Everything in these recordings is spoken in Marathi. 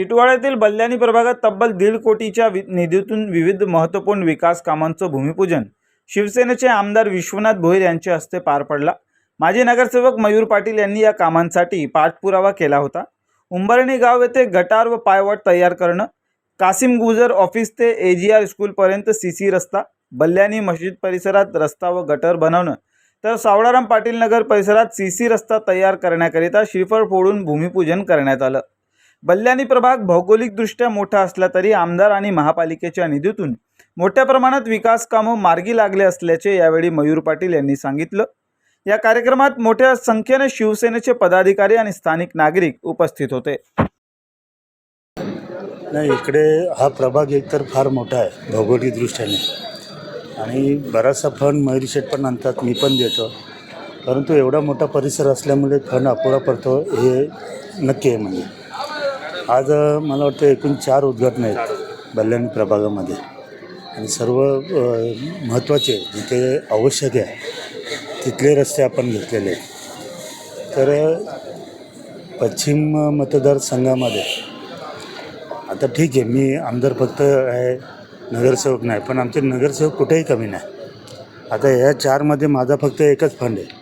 टिटवाळ्यातील बल्ल्याणी प्रभागात तब्बल दीड कोटीच्या वि- निधीतून विविध महत्त्वपूर्ण विकास कामांचं भूमिपूजन. शिवसेनेचे आमदार विश्वनाथ भोईर यांच्या हस्ते पार पडला. माजी नगरसेवक मयूर पाटील यांनी या कामांसाठी पाठपुरावा केला होता. उंबरणी गाव येथे गटार व पायवाट तयार करणं कासिम गुजर ऑफिस ते ए जी आर स्कूलपर्यंत सी सी रस्ता बल्ल्याणी मस्जिद परिसरात रस्ता व गटर बनवणं तर सावळाराम पाटील नगर परिसरात सी सी रस्ता तयार करण्याकरिता श्रीफळ फोडून भूमिपूजन करण्यात आलं. बल्ल्याणी प्रभाग भौगोलिकदृष्ट्या मोठा असला तरी आमदार आणि महापालिकेच्या निधीतून मोठ्या प्रमाणात विकास कामं मार्गी लागले असल्याचे यावेळी मयूर पाटील यांनी सांगितलं. या कार्यक्रमात मोठ्या संख्येने शिवसेनेचे पदाधिकारी आणि स्थानिक नागरिक उपस्थित होते. नाही इकडे हा प्रभाग एकतर फार मोठा आहे भौगोलिक दृष्ट्याने आणि बराचसा फंड मयुरी शेठ पण आणतात मी पण देतो. परंतु एवढा मोठा परिसर असल्यामुळे फंड अपुरा पडतो हे नक्की आहे म्हणजे. आज मला वाटतं एकूण चार उद्घाटनं आहेत बल्ल्याणी प्रभागामध्ये. आणि सर्व महत्त्वाचे जिथे आवश्यक आहे तिथले रस्ते आपण घेतलेले आहेत. तर पश्चिम मतदारसंघामध्ये आता ठीक आहे मी आमदार फक्त आहे नगरसेवक नाही पण आमचे नगरसेवक कुठेही कमी नाही. आता ह्या चारमध्ये माझा फक्त एकच फंड आहे.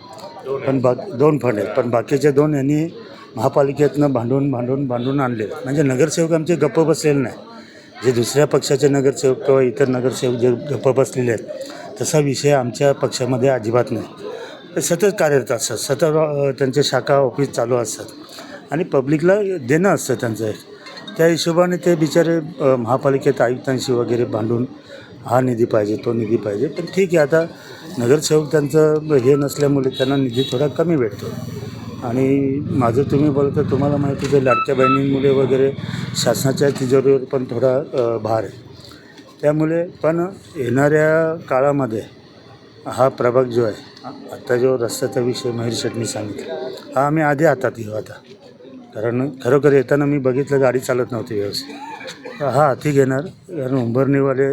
पण बा दोन फंड आहेत पण बाकीचे दोन यांनी महापालिकेतनं भांडून भांडून भांडून आणले. म्हणजे नगरसेवक आमचे गप्प बसलेले नाही. जे दुसऱ्या पक्षाचे नगरसेवक किंवा इतर नगरसेवक जे गप्प बसलेले आहेत तसा विषय आमच्या पक्षामध्ये अजिबात नाही. ते सतत कार्यरत असतात. सतत त्यांच्या शाखा ऑफिस चालू असतात. आणि पब्लिकला देणं असतं त्यांचं त्या हिशोबाने ते बिचारे महापालिकेत आयुक्तांशी वगैरे भांडून हा निधी पाहिजे तो निधी पाहिजे. पण ठीक आहे आता नगरसेवक त्यांचं हे नसल्यामुळे त्यांना निधी थोडा कमी भेटतो. आणि माझं तुम्ही बोलता तुम्हाला माहिती आहे लाडक्या बहिणींमुळे वगैरे शासनाच्या तिजोरीवर पण थोडा भार आहे. त्यामुळे पण येणाऱ्या काळामध्ये हा प्रभाग जो आहे आत्ता जो रस्त्याचा विषय महेश शेटनी सांगितला हा आम्ही आधी हातात घेऊ आता. कारण खरोखर येताना मी बघितलं गाडी चालत नव्हती व्यवस्थित. हा हाती घेणार कारण उंबरणीवाले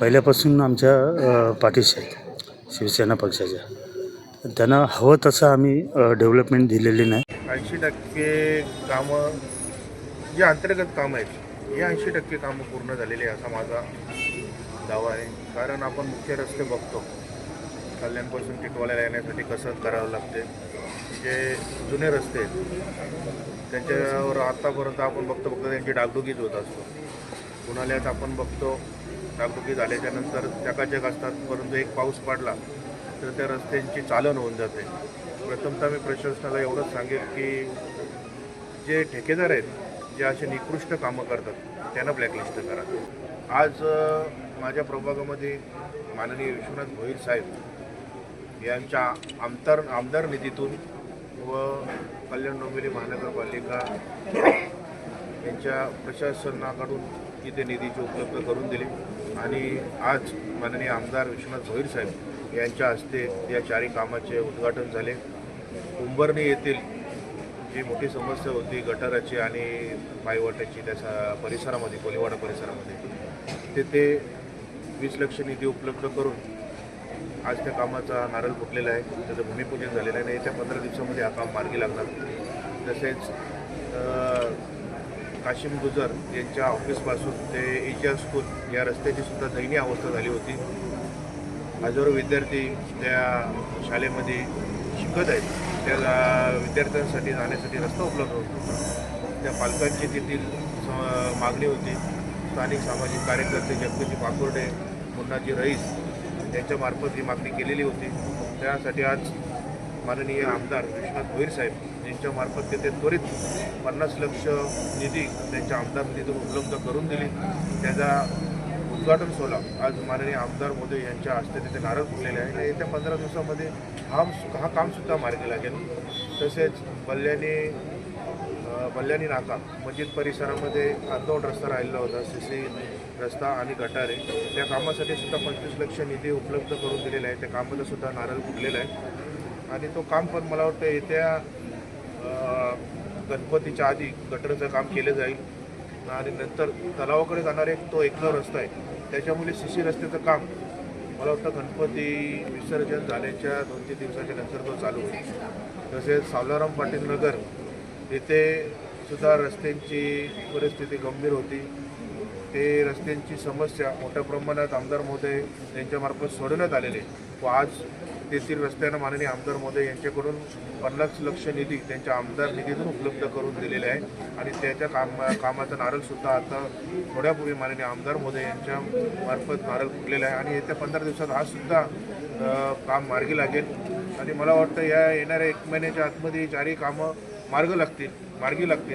पहिल्यापासून आमच्या पाठीशी आहेत शिवसेना पक्षाच्या. पण त्यांना हवं तसं आम्ही डेव्हलपमेंट दिलेली नाही. ऐंशी टक्के कामं जी अंतर्गत कामं आहेत हे ऐंशी टक्के कामं पूर्ण झालेली आहे असा माझा दावा आहे. कारण आपण मुख्य रस्ते बघतो. कल्याणपासून टिटवाल्याला येण्यासाठी कसं करावं लागते. जे जुने रस्ते आहेत त्यांच्यावर आत्तापर्यंत आपण बघतो फक्त त्यांची डागडुगीच होत असतो. उन्हाळ्यात आपण बघतो डागडुगी झाल्याच्यानंतर चकाचक असतात परंतु एक पाऊस पडला तर त्या रस्त्यांची चालन होऊन जाते. प्रथमतः मी प्रशासनाला एवढंच सांगेल की जे ठेकेदार आहेत जे असे निकृष्ट कामं करतात त्यांना ब्लॅकलिस्ट करा. आज माझ्या प्रभागामध्ये माननीय विश्वनाथ भोईर साहेब यांच्या आमदार आमदार निधीतून व कल्याण डोंबिवली महानगरपालिका यांच्या प्रशासनाकडून इथे निधीची उपलब्ध करून दिली. आणि आज माननीय आमदार विश्वनाथ भोईर साहेब यांच्या हस्ते या चारही कामाचे उद्घाटन झाले. उंबरणी येथील जी मोठी समस्या होती गटाराची आणि पायवाट्याची त्याच्या परिसरामध्ये कोलीवाडा परिसरामध्ये तेथे वीस लक्ष निधी उपलब्ध करून आज त्या कामाचा नारळ फुटलेला आहे. त्याचं भूमिपूजन झालेलं आहे आणि येत्या पंधरा दिवसामध्ये हा काम मार्गी लागणार. तसेच काशिम गुजर यांच्या ऑफिसपासून ते एच आर स्कूल या रस्त्याची सुद्धा दयनीय अवस्था झाली होती. हजारो विद्यार्थी त्या शाळेमध्ये शिकत आहेत. त्या विद्यार्थ्यांसाठी जाण्यासाठी रस्ता उपलब्ध होतो. त्या पालकांची तेथील स- मागणी होती. स्थानिक सामाजिक कार्यकर्ते जगदीश पाकोर्डे मुन्नाजी रईस यांच्यामार्फत ही मागणी केलेली होती. त्यासाठी आज माननीय आमदार विश्वनाथ भोईर साहेब यांच्यामार्फत तेथे त्वरित पन्नास लक्ष निधी त्यांच्या आमदार निधीतून उपलब्ध करून दिली. त्याचा उद्घाटन सोहळा. आज माननीय आमदार मोदी यांच्या हस्ते तिथे नारळ फुटलेले आहे. आणि येत्या पंधरा दिवसामध्ये हा हा कामसुद्धा मार्गी लागेल. तसेच बल्ल्याने अ, बल्ल्यानी नाका मस्जिद परिसरामध्ये अर्धवट रस्ता राहिलेला होता सी सी रस्ता आणि गटारे. त्या कामासाठी सुद्धा पंचवीस लक्ष निधी उपलब्ध करून दिलेला आहे. त्या कामाला सुद्धा नारळ फुटलेला आहे. आणि तो काम पण मला वाटतं येत्या गणपतीच्या आधी गटरचं काम केलं जाईल. आणि नंतर तलावाकडे जाणारा एक तो एकमेव रस्ता आहे. त्याच्यामुळे सी सी रस्त्याचं काम मला वाटतं गणपती विसर्जन झाल्याच्या दोन तीन दिवसाच्या नंतर तो चालू होईल. तसेच सावलाराम पाटील नगर येथे सुद्धा रस्त्यांची परिस्थिती गंभीर होती. ते रस्त्यांची समस्या मोठ्या प्रमाणात आमदार महोदय यांच्यामार्फत सोडवण्यात आलेले व आज तेथील रस्त्यांना माननीय आमदार महोदय यांच्याकडून पन्नास लक्ष निधी त्यांच्या आमदार निधीतून उपलब्ध करून दिलेले आहे. आणि त्याच्या काम कामाचा नारळसुद्धा आता थोड्यापूर्वी माननीय आमदार महोदय यांच्या मार्फत नारळ फुटलेला आहे. आणि येत्या पंधरा दिवसात हा सुद्धा काम मार्गी लागेल. आणि मला वाटतं या येणाऱ्या एक महिन्याच्या आतमध्ये चारही कामं मार्ग लागतील मार्गी लागतील.